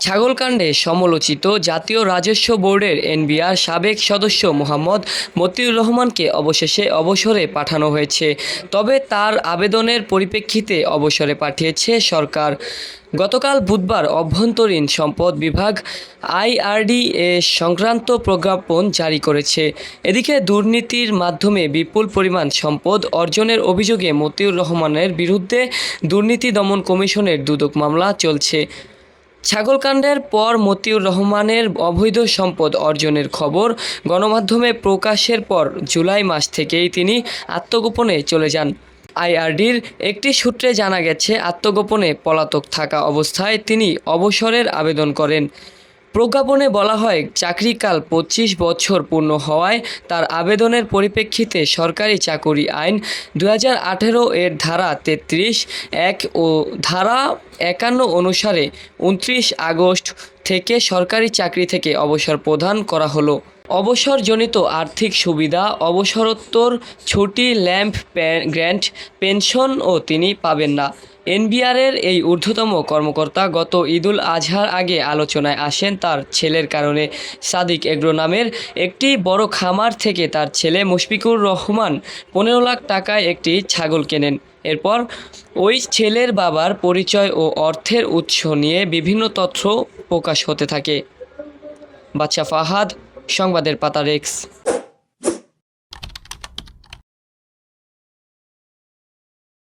ছাগলকাণ্ডে সমালোচিত জাতীয় রাজস্ব বোর্ডের এনবিআর সাবেক সদস্য মোহাম্মদ মতিউর রহমানকে অবশেষে অবসরে পাঠানো হয়েছে। তবে তার আবেদনের পরিপ্রেক্ষিতে অবসরে পাঠিয়েছে সরকার। গতকাল বুধবার অভ্যন্তরীণ সম্পদ বিভাগ আইআরডি এ সংক্রান্ত প্রজ্ঞাপন জারি করেছে। এদিকে দুর্নীতির মাধ্যমে বিপুল পরিমাণ সম্পদ অর্জনের অভিযোগে মতিউর রহমানের বিরুদ্ধে দুর্নীতি দমন কমিশনের দুদক মামলা চলছে। ছাগলকাণ্ডের পর মতিউর রহমানের অবৈধ সম্পদ অর্জনের খবর গণমাধ্যমে প্রকাশের পর জুলাই মাস থেকেই তিনি আত্মগোপনে চলে যান। আইআরডির একটি সূত্রে জানা গেছে, আত্মগোপনে পলাতক থাকা অবস্থায় তিনি অবসরের আবেদন করেন। প্রজ্ঞাপনে বলা হয়, চাকরিকাল পঁচিশ বছর পূর্ণ হওয়ায় তার আবেদনের পরিপ্রেক্ষিতে সরকারি চাকুরি আইন দু হাজার আঠেরো এর ধারা তেত্রিশ এক ও ধারা একান্ন অনুসারে উনত্রিশ আগস্ট থেকে সরকারি চাকরি থেকে অবসর প্রদান করা হলো। অবসরজনিত আর্থিক সুবিধা, অবসরোত্তর, ছুটি, ল্যাম্প গ্র্যান্ট, পেনশন ও তিনি পাবেন না। এনবিআরের এই ঊর্ধ্বতম কর্মকর্তা গত ঈদুল আজহার আগে আলোচনায় আসেন তার ছেলের কারণে। সাদিক এগ্রো নামের একটি বড় খামার থেকে তার ছেলে মুশফিকুর রহমান পনেরো লাখ টাকায় একটি ছাগল কেনেন। এরপর ওই ছেলের বাবার পরিচয় ও অর্থের উৎস নিয়ে বিভিন্ন তথ্য প্রকাশ হতে থাকে। বাচ্চা ফাহাদ, সংবাদের পাতা রেক্স